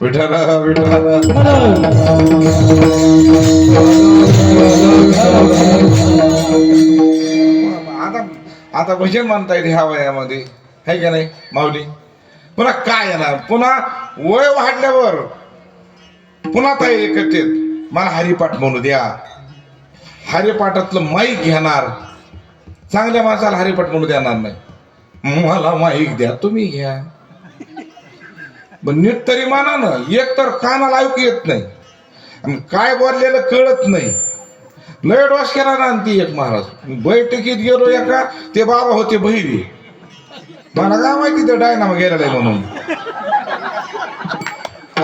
विठ्ठल विठ्ठल. आता आता भजन म्हणता येईल ह्या वयामध्ये. हे का नाही माऊली? पुन्हा काय येणार? पुन्हा वय वाढल्यावर पुन्हा ताई एकत्रित मला हरिपाठ म्हणू द्या. हरिपाठातलं माईक घेणार. चांगल्या माणसाला हरिपाठ म्हणू देणार नाही. मला माईक द्या तुम्ही घ्या. पण नीट तरी माना ना एक तर कानाला ऐकू येत नाही. आणि काय बोललेलं कळत नाही. लय डोस केला ना ती एक महाराज. बैठकीत गेलो एका ते बाबा होते बहिरी. मला काय माहिती ते डायनामा गेलेला आहे म्हणून.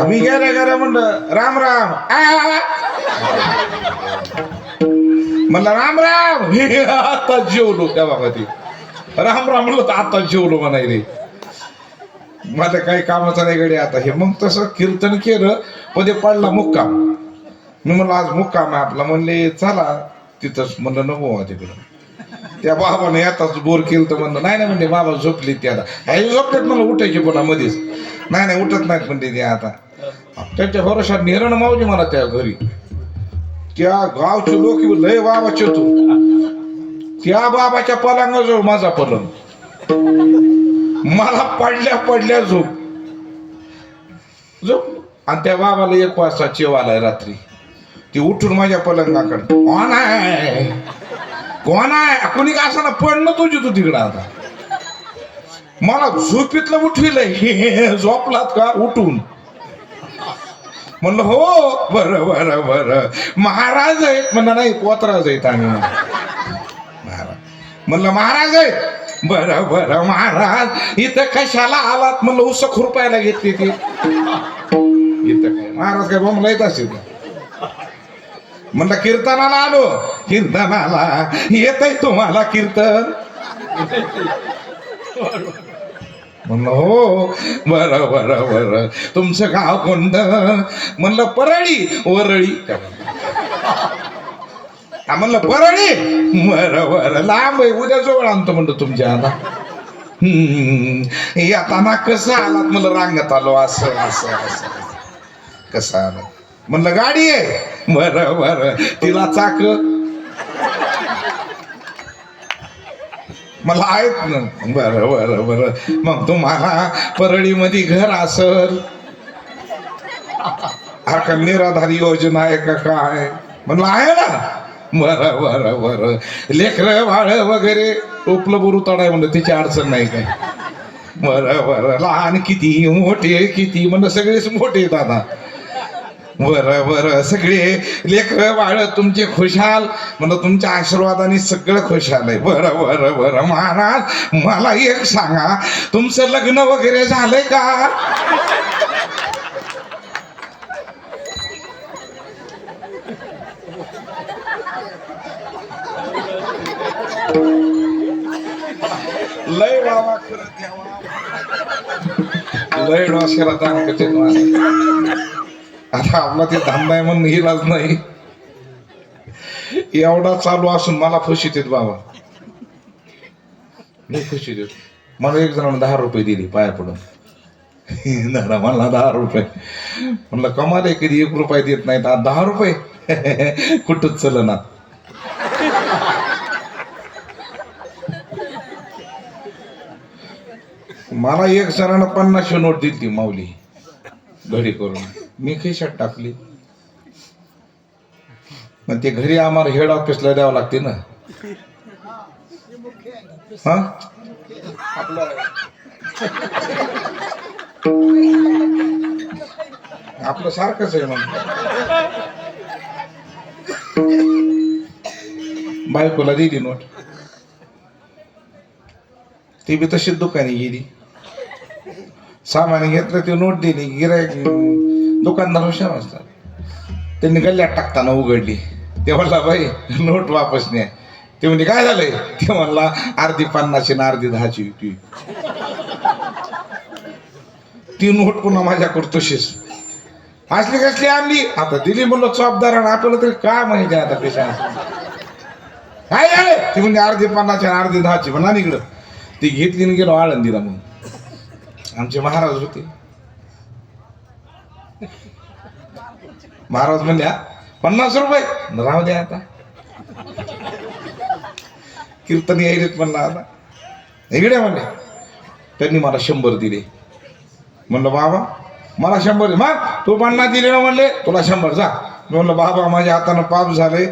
मी गेल्या गेल्या म्हणलं राम राम. आ! म्हणलं राम राम. हे आता जेवलो त्या बाबा ते राम राम म्हणलं तर आता जेवलो म्हणाय रे माझं काही कामाचं नाही गडी आता. हे मग तसं कीर्तन केलं पण ते पडला मुक्काम. मी म्हणलं आज मुक्काम आहे आपला. म्हणले चला. तिथंच म्हणलं नको तिकडं. त्या बाबाने आताच बोर केलं तर म्हणलं नाही नाही म्हणले बाबा झोपली ते आता. हे झोपलेत मला उठायचे पुन्हा मध्येच. नाही नाही उठत नाहीत म्हणते ते आता. त्यांच्या भरोशात निरण मावली मला त्या घरी. त्या गावचे लोक लय बाबाचे तू त्या बाबाच्या पलंगाजवळ माझा पलंग. मला पडल्या पडल्या झोप. झोप. आणि त्या बाबाला एक वाजता चेव आलाय रात्री. ती उठून माझ्या पलंगाकडे. कोण आहे? कोण आहे? कोणी का असं पडणं तुझी तू तिकडं आता? मला झोपीतलं उठविलंय. झोपलात का? उठून. म्हणलं हो बर बर बर. महाराज आहेत. म्हणलं नाही पोतराज आहेत आम्ही. महाराज. म्हणलं महाराज आहेत. बरं बरं महाराज इथं कशाला आलात? म्हणलं उस खुरपायला घेतली ती. इथं काय? महाराज काय बोंबला येत असेल का? म्हणलं कीर्तनाला आलो. कीर्तनाला येत आहे तुम्हाला कीर्तन. म्हणलं हो बरं बरं बरं तुमचं गाव कोणतं? म्हणलं परळी वरळी. हा म्हणलं परळी बरं बरं. लांब आहे उद्या जवळ आणतो म्हणलं तुमच्या आता. हम्म, येताना कसं आलात? म्हणलं रांगत आलो. असं असं असं कसं आलं म्हणलं गाडी आहे. बरं बरं. तिला चाक. मला आहेत ना. बरं बरं बरं. मग तुम्हाला परळीमध्ये घर असल. हा का निराधार योजना आहे का काय? म्हणलं आहे ना. बरं बरं बरं लेकरं वाळ वगैरे टोपलं बुरू तडाय म्हणलं तिची अडचण नाही काय. बरं बरं लहान किती मोठे किती म्हणलं सगळेच मोठे आहेत आता. बरं बरं सगळे लेकरं बाळ तुमचे खुशाल. म्हणलं तुमच्या आशीर्वादाने सगळं खुशाल आहे बरं बरं बरं महाराज मला एक सांगा तुमचं लग्न वगैरे झालंय का? लय बाबा खरं देवा. लय ताण करते तुम्हाला. आता आपला ते धंदा आहे म्हणून इलाज नाही. एवढा चालू असून मला खुशी देत बाबा. मी खुशी देत. मला एक जण दहा रुपये दिली पाया पडून. दादा मला दहा रुपये. म्हणलं कमाल आहे कधी एक रुपये देत नाही दहा दहा रुपये. कुठंच चल ना मला एक जणांना पन्नासशे नोट दिली ती माऊली घरी करून. मी खिशात टाकली. मग ते घरी आम्हाला हेड ऑफिसला द्यावं लागते ना. हा? आपलं आपलं सारखंच आहे मग. बायकोला दिली नोट. ती बी तशीच दुकानी गेली. सामान घेतलं ते नोट दिली गिरायक दुकानदार हुशार असतात. त्यांनी गल्ल्यात टाकताना उघडली. ते म्हणला बाई नोट वापस नाही ते म्हणजे काय झालंय? ते म्हणला अर्धी पन्नासची ना अर्धी दहाची होती. ती नोट पुन्हा माझ्याकडे तशीच. असली कसली आणली? आता दिली म्हणलं चॉपदारानं आपल्याला तरी काय माहिती आता कशा काय झालं ती म्हणजे अर्धी पन्नासची आणि अर्धी दहाची. म्हणा इकडं. ती घेतली गेलो आळंदीला म्हणून. आमचे महाराज होते. महाराज म्हणल्या पन्नास रुपये. राहू द्या आता. कीर्तन यायलेत म्हणला आता. इकडे म्हणले त्यांनी मला शंभर दिले. म्हणलं बाबा मला शंभर दे. मग तू पन्नास दिले ना? म्हणले तुला शंभर जा. म्हणलं बाबा माझ्या हातानं पाप झालंय.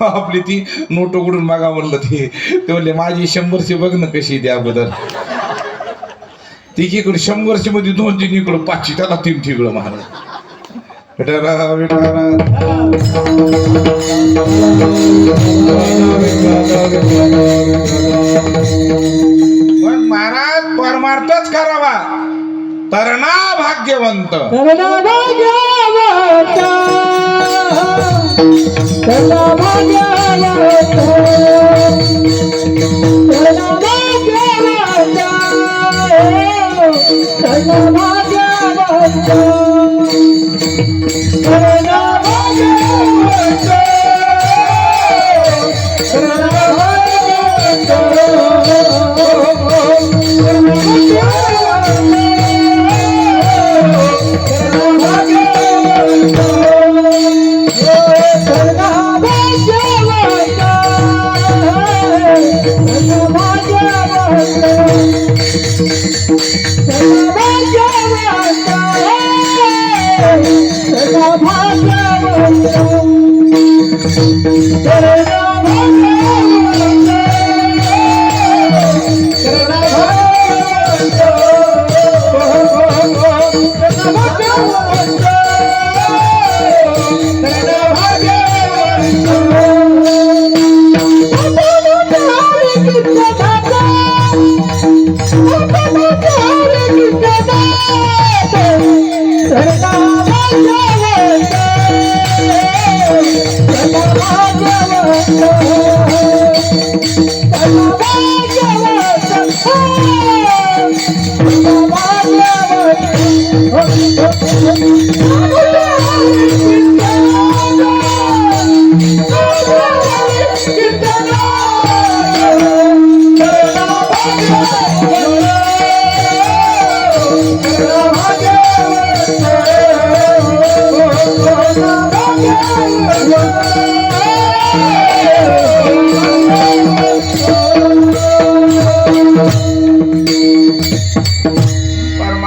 आपली ती नोट उघडून मागा. म्हणलं ते. ते म्हणले माझी शंभरची बघ ना कशी द्या बदल ती इकडे शंभरची मध्ये दोन तीन इकडं पाचशे त्याला तीन ठिकलं महाराज पण महाराज परमार्थच करावा. तरणा भाग्यवंत. भाग्यवंत. करुणा भाग्यवंता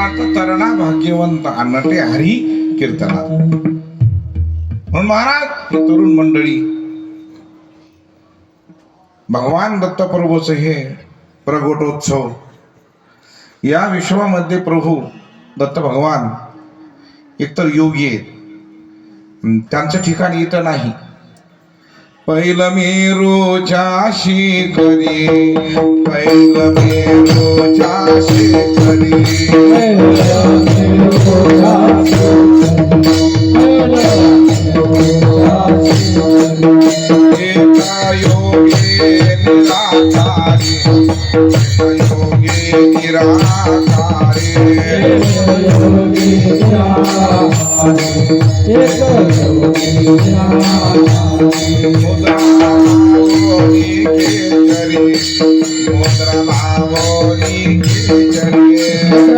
नाथ तरणा भाग्यवंत अन्नटे हरी कीर्तना म्हणून महाराज तरुण मंडळी भगवान दत्तप्रभूच हे प्रगटोत्सव या विश्वामध्ये प्रभू दत्त भगवान एकतर योगी आहेत. त्यांचं ठिकाण इथं नाही. पहिलं मेरूच्या शिखरी पहिलं मेरूच्या शिखरी एका योगी निराकारी एका योगी निराकारी मुद्रा लावणी केसरी मुद्रा लावणी केसरी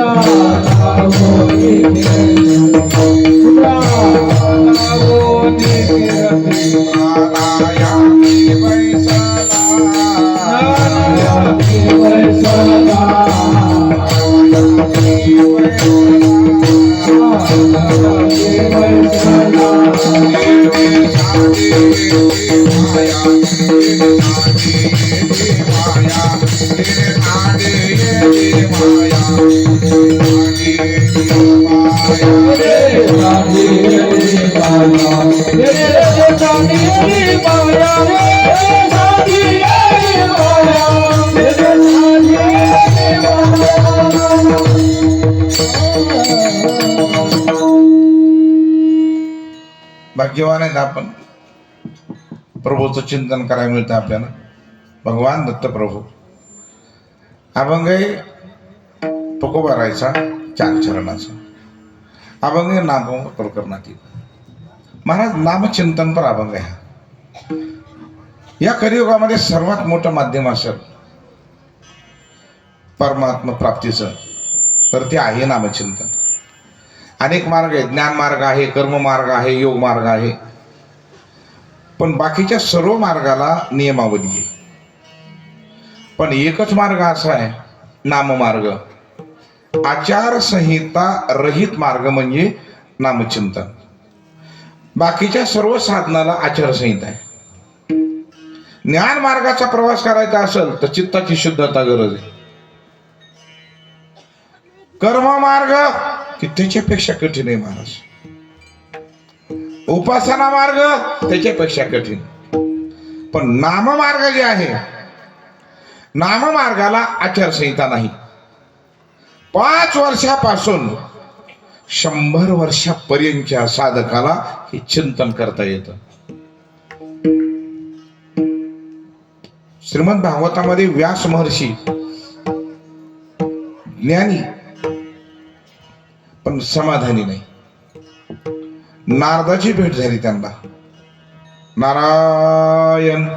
Yeah. भाग्यवान आहेत आपण. प्रभूचं चिंतन करायला मिळतं आपल्याला. भगवान दत्त प्रभू. अभंग पकोबा राहायचा चार चरणाचा. अभंग नाम प्रकरणात महाराज नामचिंतन पर अभंग आहे हा. या कलियुगामध्ये सर्वात मोठं माध्यम असेल परमात्मा प्राप्तीचं तर ते आहे नामचिंतन. अनेक मार्ग आहेत. ज्ञान मार्ग आहे कर्म मार्ग आहे योग मार्ग आहे. पण बाकीच्या सर्व मार्गाला नियमावली आहे. पण एकच मार्ग असा आहे नाममार्ग. आचारसंहिता रहित मार्ग म्हणजे नामचिंतन. बाकीच्या सर्व साधनाला आचारसंहिता आहे. ज्ञान मार्गाचा प्रवास करायचा असेल तर चित्ताची शुद्धता गरज आहे. कर्म मार्ग की त्याच्यापेक्षा कठीण आहे महाराज. उपासना मार्ग त्याच्यापेक्षा कठीण. पण नाममार्ग जे आहे नाममार्गाला आचारसंहिता नाही. पाच वर्षापासून शंभर वर्षापर्यंतच्या साधकाला हे चिंतन करता येतं. श्रीमद भागवतामध्ये व्यास महर्षी ज्ञानी पण समाधानी नाही. नारदाची भेट झाली त्यांना. नारायण